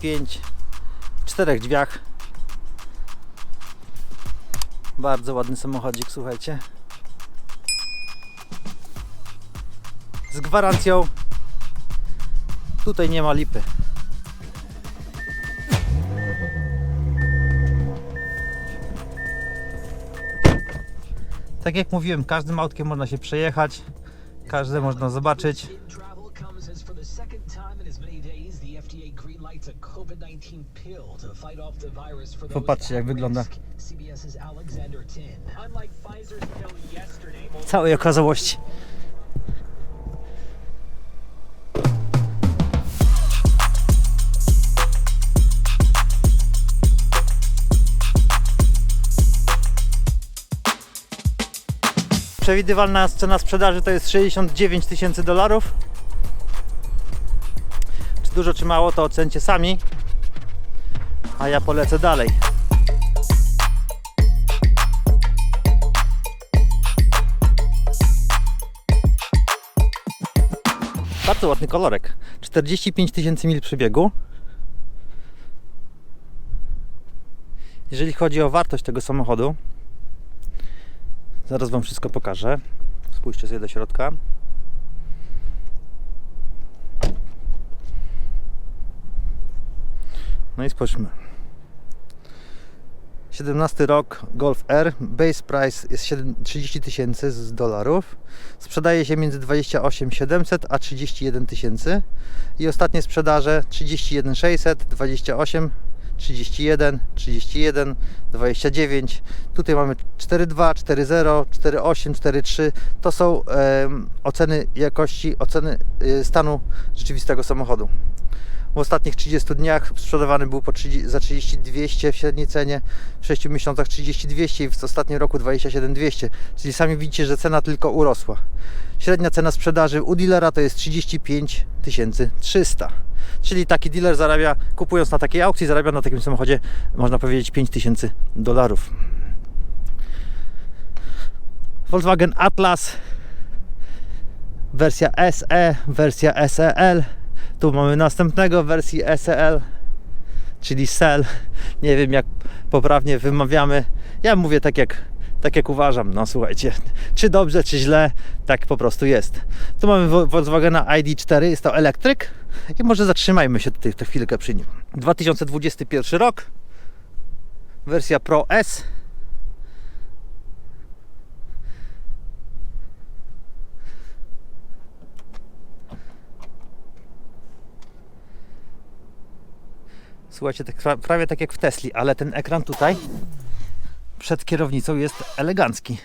RS5 w czterech drzwiach. Bardzo ładny samochodzik, słuchajcie. Z gwarancją. Tutaj nie ma lipy. Tak jak mówiłem, każdym autkiem można się przejechać, każde można zobaczyć. Popatrzcie, jak wygląda. W całej okazałości. Przewidywalna cena sprzedaży to jest 69 tysięcy dolarów. Czy dużo, czy mało, to ocencie sami. A ja polecę dalej. Bardzo ładny kolorek. 45 tysięcy mil przebiegu. Jeżeli chodzi o wartość tego samochodu, zaraz Wam wszystko pokażę. Spójrzcie sobie do środka. No i spójrzmy. 17 rok Golf R. Base price jest 7 30 tysięcy z dolarów. Sprzedaje się między 28 700 a 31 tysięcy. I ostatnie sprzedaże 31 600, 28 31, 31, 29. Tutaj mamy 4.2, 4.0, 4.8, 4.3. To są em, oceny jakości, oceny y, stanu rzeczywistego samochodu. W ostatnich 30 dniach sprzedawany był po 30, za 30 200 w średniej cenie, w 6 miesiącach 30 200 i w ostatnim roku 27 200. Czyli sami widzicie, że cena tylko urosła. Średnia cena sprzedaży u dealera to jest 35 300. Czyli taki dealer zarabia, kupując na takiej aukcji, zarabia na takim samochodzie, można powiedzieć, 5000 dolarów. Volkswagen Atlas, wersja SE, wersja SEL. Tu mamy następnego wersji SEL, czyli SEL. Nie wiem jak poprawnie wymawiamy. Ja mówię tak jak, tak jak uważam. No słuchajcie, czy dobrze, czy źle, tak po prostu jest. Tu mamy Vo- Volkswagena ID4, jest to elektryk i może zatrzymajmy się tutaj tę chwilkę przy nim. 2021 rok, wersja Pro S. Słuchajcie, tak, pra- prawie tak jak w Tesli, ale ten ekran tutaj przed kierownicą jest elegancki.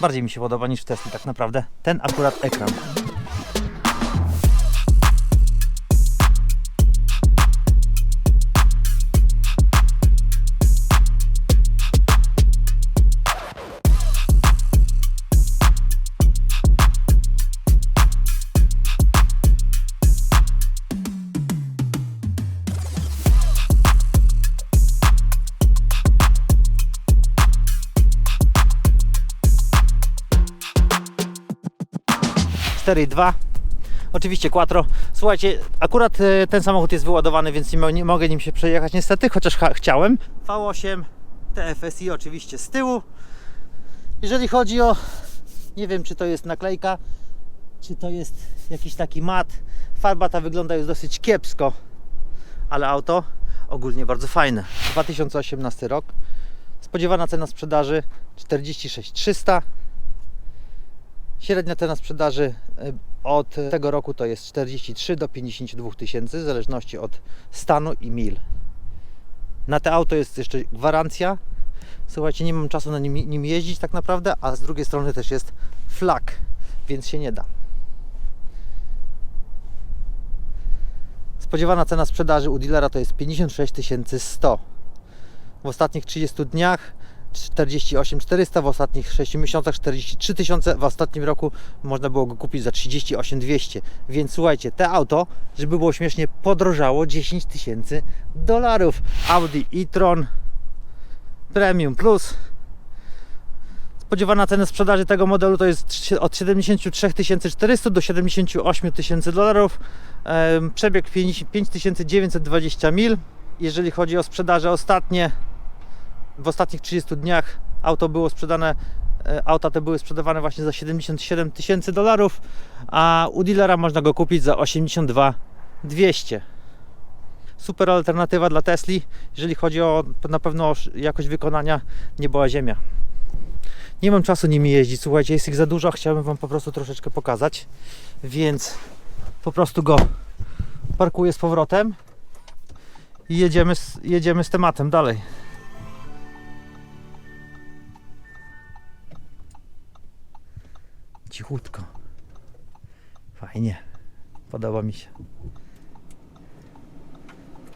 Bardziej mi się podoba niż w Tesli tak naprawdę. Ten akurat ekran. Cztery i dwa. Oczywiście Quattro. Słuchajcie, akurat e, ten samochód jest wyładowany, więc nie, nie mogę nim się przejechać niestety, chociaż chciałem. V8 TFSI oczywiście z tyłu. Jeżeli chodzi o, nie wiem czy to jest naklejka, czy to jest jakiś taki mat. Farba ta wygląda już dosyć kiepsko, ale auto ogólnie bardzo fajne. 2018 rok. Spodziewana cena sprzedaży 46 300. Średnia cena sprzedaży y, od tego roku to jest 43 do 52 tysięcy, w zależności od stanu i mil. Na te auto jest jeszcze gwarancja. Słuchajcie, nie mam czasu na nim, nim jeździć tak naprawdę, a z drugiej strony też jest flak, więc się nie da. Spodziewana cena sprzedaży u dealera to jest 56 100. W ostatnich 30 dniach 48 400, w ostatnich 6 miesiącach 43 tysiące, w ostatnim roku można było go kupić za 38 200. Więc słuchajcie, te auto, żeby było śmiesznie, podrożało 10 tysięcy dolarów. Audi e-tron Premium Plus Spodziewana cena sprzedaży tego modelu to jest od 73 400 do 78 tysięcy dolarów. Em, Przebieg 50 5920 mil. Jeżeli chodzi o sprzedaże ostatnie, w ostatnich 30 dniach auto było sprzedane, e, auta te były sprzedawane właśnie za 77 tysięcy dolarów, a u dealera można go kupić za 82 200. Super alternatywa dla Tesli, jeżeli chodzi o na pewno o jakość wykonania, nie była ziemia. Nie mam czasu nimi jeździć, słuchajcie, jest ich za dużo, chciałbym Wam po prostu troszeczkę pokazać, więc po prostu go parkuję z powrotem i jedziemy z, jedziemy z tematem dalej. Cichutko. Fajnie. Podoba mi się.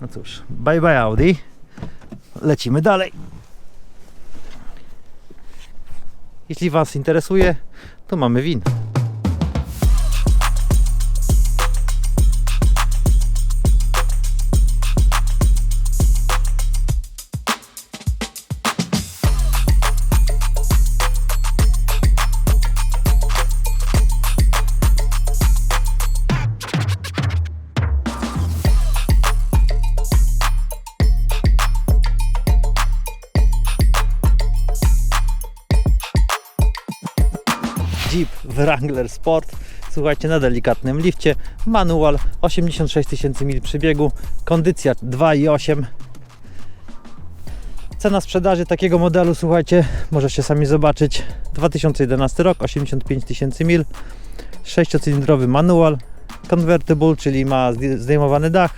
No cóż, bye bye Audi. Lecimy dalej. Jeśli Was interesuje, to mamy win. Jeep Wrangler Sport. Słuchajcie, na delikatnym lifcie. Manual 86 tysięcy mil przebiegu. Kondycja 2,8. Cena sprzedaży takiego modelu, słuchajcie, możecie sami zobaczyć. 2011 rok, 85 tysięcy mil. 6-cylindrowy manual. Convertible, czyli ma zdejmowany dach.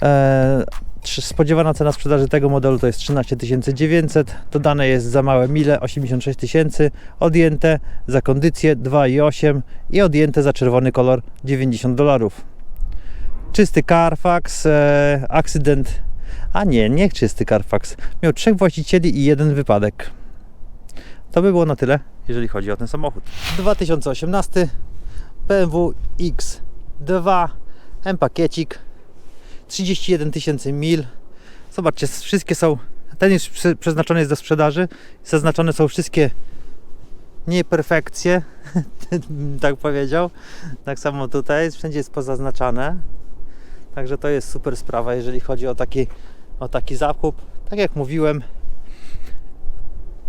Eee, Spodziewana cena sprzedaży tego modelu to jest 13 900. Dodane jest za małe mile 86 tysięcy. Odjęte za kondycję 2,8 i odjęte za czerwony kolor 90 dolarów. Czysty Carfax, e, akcydent. A nie, nie czysty Carfax. Miał trzech właścicieli i jeden wypadek. To by było na tyle, jeżeli chodzi o ten samochód. 2018 BMW X2 M-pakiecik 31 tysięcy mil. Zobaczcie, wszystkie są. Ten jest przeznaczony jest do sprzedaży. Zaznaczone są wszystkie nieperfekcje, tak powiedział. Tak samo tutaj, wszędzie jest pozaznaczane. Także to jest super sprawa, jeżeli chodzi o taki, o taki zakup. Tak jak mówiłem,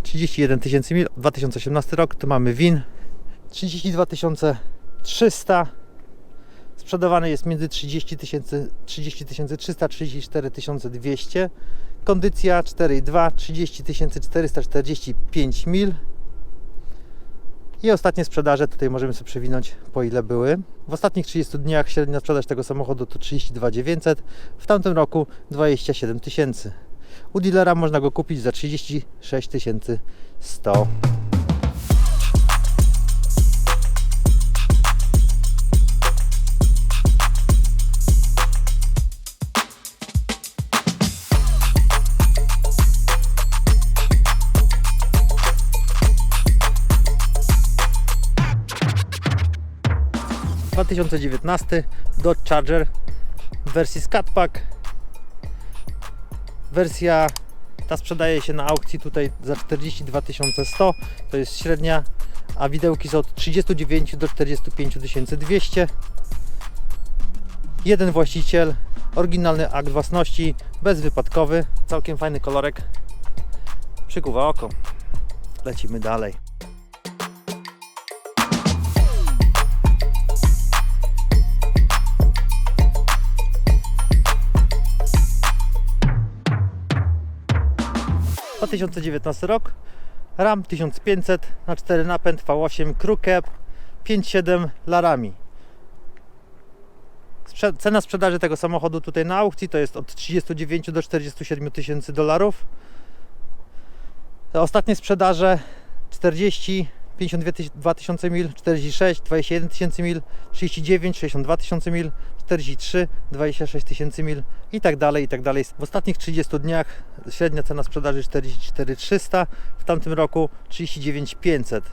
31 tysięcy mil, 2018 rok, tu mamy WIN 32 300 Sprzedawany jest między 30 tysięcy 30 300 34 200. Kondycja 4,2 30 445 mil. I ostatnie sprzedaże tutaj możemy sobie przewinąć po ile były. W ostatnich 30 dniach średnia sprzedaż tego samochodu to 32 900, w tamtym roku 27 tysięcy. U dealera można go kupić za 36 100. 2019 Dodge Charger w wersji Scatpack. Wersja ta sprzedaje się na aukcji tutaj za 42 100, to jest średnia, a widełki są od 39 do 45 200. Jeden właściciel, oryginalny akt własności, bezwypadkowy, całkiem fajny kolorek. Przykuwa oko. Lecimy dalej. 2019 rok RAM 1500 na 4 napęd V8 Crew Cab 5.7 Larami. Cena sprzedaży tego samochodu tutaj na aukcji to jest od 39 do 47 tysięcy dolarów. Ostatnie sprzedaże 40, 52 tysiące mil, 46, 21 tysięcy mil, 39, 62 tysiące mil, 43, 26 tysięcy mil i tak dalej, i tak dalej. W ostatnich 30 dniach średnia cena sprzedaży 44 300, w tamtym roku 39 500.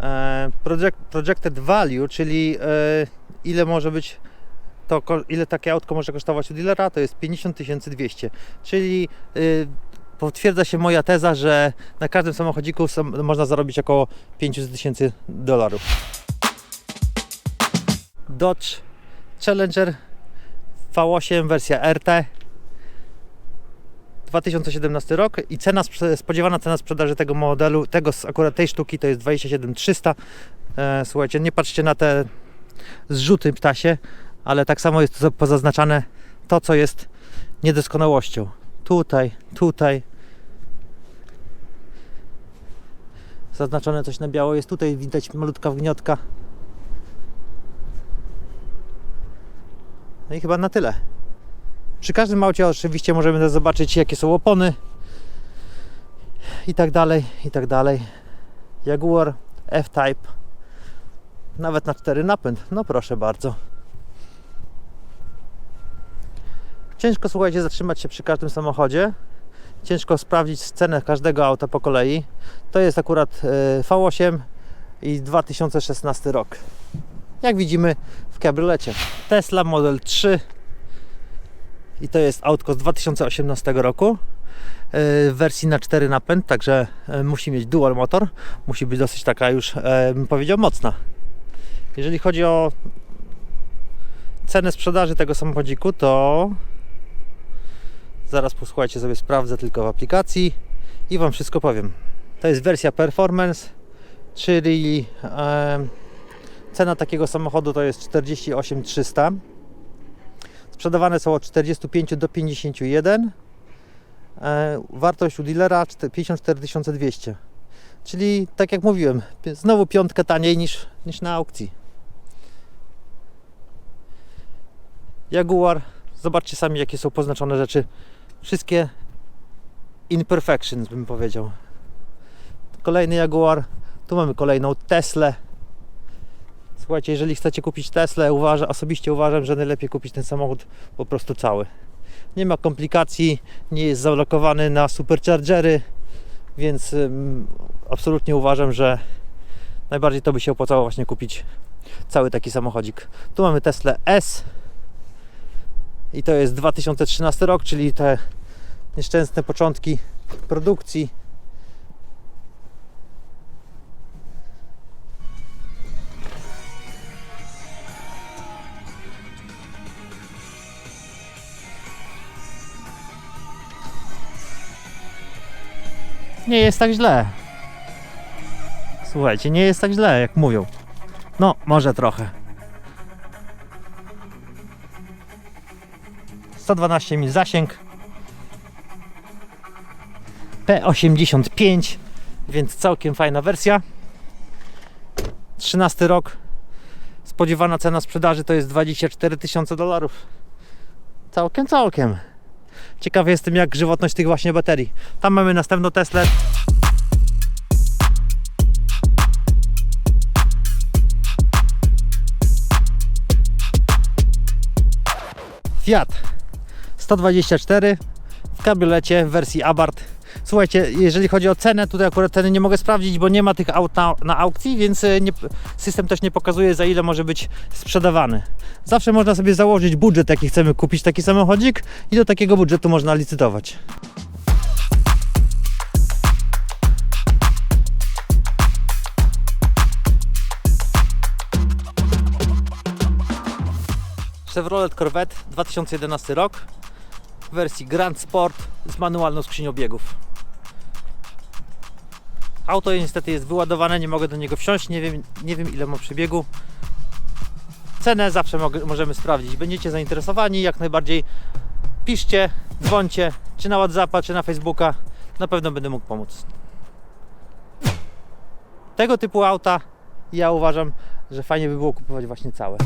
E, project, projected value, czyli e, ile może być to, ile takie autko może kosztować u dealera, to jest 50 200, czyli y, potwierdza się moja teza, że na każdym samochodziku sam- można zarobić około 500 tysięcy dolarów. Dodge Challenger V8 wersja RT 2017 rok i cena, spodziewana cena sprzedaży tego modelu, tego akurat tej sztuki to jest 27 300. E, słuchajcie, nie patrzcie na te zrzuty ptasie, ale tak samo jest pozaznaczane to, co jest niedoskonałością. Tutaj, tutaj. Zaznaczone coś na biało jest tutaj, widać malutka wniotka. No i chyba na tyle. Przy każdym aucie oczywiście możemy zobaczyć jakie są opony i tak dalej, i tak dalej. Jaguar F-Type nawet na cztery napęd. No proszę bardzo. Ciężko słuchajcie zatrzymać się przy każdym samochodzie. Ciężko sprawdzić cenę każdego auta po kolei. To jest akurat e, V8 i 2016 rok. Jak widzimy kabriolecie. Tesla Model 3 i to jest autko z 2018 roku e, w wersji na 4 napęd, także e, musi mieć dual motor. Musi być dosyć taka już, e, bym powiedział, mocna. Jeżeli chodzi o cenę sprzedaży tego samochodziku, to zaraz posłuchajcie sobie, sprawdzę tylko w aplikacji i Wam wszystko powiem. To jest wersja Performance, czyli cena takiego samochodu to jest 48 300. Sprzedawane są od 45 do 51. E, wartość u dealera 54 200. Czyli tak jak mówiłem, znowu piątkę taniej niż, niż na aukcji. Jaguar, zobaczcie sami jakie są poznaczone rzeczy. Wszystkie imperfections bym powiedział. Kolejny Jaguar, tu mamy kolejną Teslę. Słuchajcie, jeżeli chcecie kupić Teslę, uważa, osobiście uważam, że najlepiej kupić ten samochód po prostu cały. Nie ma komplikacji, nie jest zalokowany na superchargery, więc ym, absolutnie uważam, że najbardziej to by się opłacało właśnie kupić cały taki samochodzik. Tu mamy Tesla S i to jest 2013 rok, czyli te nieszczęsne początki produkcji. Nie jest tak źle. Słuchajcie, nie jest tak źle, jak mówią. No, może trochę. 112 mil zasięg. P85, więc całkiem fajna wersja. 13 rok. Spodziewana cena sprzedaży to jest 24 tysiące dolarów. Całkiem, całkiem. Ciekawy jestem jak żywotność tych właśnie baterii. Tam mamy następną Teslę. Fiat 124 w kabriolecie w wersji Abarth. Słuchajcie, jeżeli chodzi o cenę, tutaj akurat ceny nie mogę sprawdzić, bo nie ma tych aut na, na aukcji, więc e, nie, system też nie pokazuje za ile może być sprzedawany. Zawsze można sobie założyć budżet, jaki chcemy kupić taki samochodzik i do takiego budżetu można licytować. Chevrolet Corvette 2011 rok w wersji Grand Sport z manualną skrzynią biegów. Auto niestety jest wyładowane, nie mogę do niego wsiąść, nie wiem, nie wiem ile ma przebiegu. Cenę zawsze możemy sprawdzić. Będziecie zainteresowani, jak najbardziej piszcie, dzwońcie, czy na Whatsappa, czy na Facebooka. Na pewno będę mógł pomóc. Tego typu auta ja uważam, że fajnie by było kupować właśnie całe.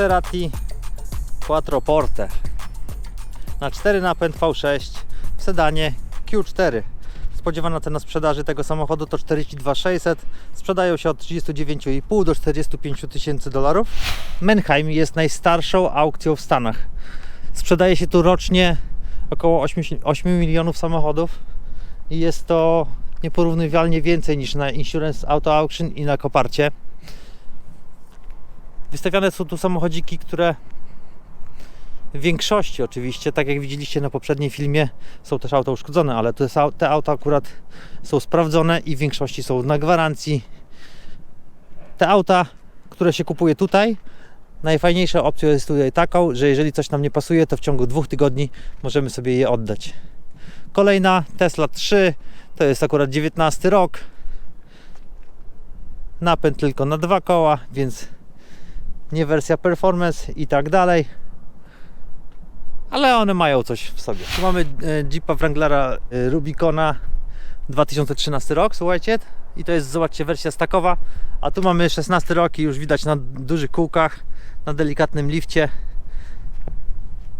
Maserati Quattroporte na 4 napęd V6 w sedanie Q4. Spodziewana cena sprzedaży tego samochodu to 42 600. Sprzedają się od 39,5 do 45 tysięcy dolarów. Menheim jest najstarszą aukcją w Stanach. Sprzedaje się tu rocznie około 8, 8 milionów samochodów i jest to nieporównywalnie więcej niż na Insurance Auto Auction i na Koparcie. Wystawiane są tu samochodziki, które w większości oczywiście, tak jak widzieliście na poprzednim filmie, są też auta uszkodzone, ale te, auta akurat są sprawdzone i w większości są na gwarancji. Te auta, które się kupuje tutaj, najfajniejsza opcja jest tutaj taką, że jeżeli coś nam nie pasuje, to w ciągu dwóch tygodni możemy sobie je oddać. Kolejna Tesla 3, to jest akurat 19 rok. Napęd tylko na dwa koła, więc nie wersja performance i tak dalej. Ale one mają coś w sobie. Tu mamy e, Jeepa Wranglera e, Rubicona 2013 rok, słuchajcie. I to jest, zobaczcie, wersja stakowa. A tu mamy 16 rok i już widać na dużych kółkach, na delikatnym lifcie.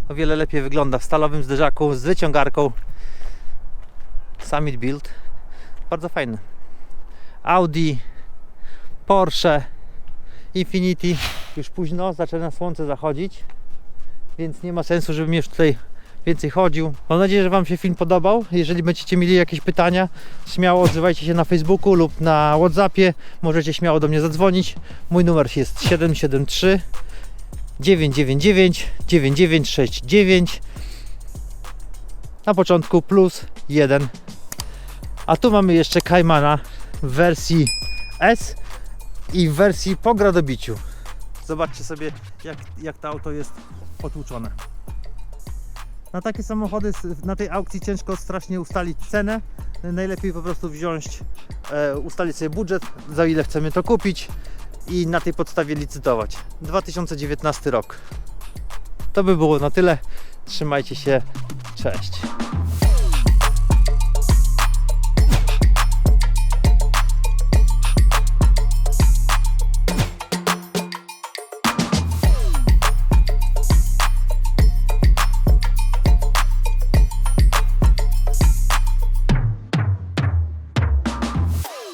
O wiele lepiej wygląda w stalowym zderzaku z wyciągarką. Summit Build. Bardzo fajny. Audi, Porsche, Infiniti. Już późno, zaczyna słońce zachodzić, więc nie ma sensu, żebym już tutaj więcej chodził. Mam nadzieję, że Wam się film podobał. Jeżeli będziecie mieli jakieś pytania, śmiało odzywajcie się na Facebooku lub na Whatsappie. Możecie śmiało do mnie zadzwonić. Mój numer jest 773 999 9969 na początku plus 1 a tu mamy jeszcze Kaimana w wersji S i w wersji po gradobiciu zobaczcie sobie jak, jak to auto jest potłuczone na takie samochody na tej aukcji ciężko strasznie ustalić cenę. Najlepiej po prostu wziąć e, ustalić sobie budżet za ile chcemy to kupić i na tej podstawie licytować. 2019 rok. To by było na tyle. Trzymajcie się. Cześć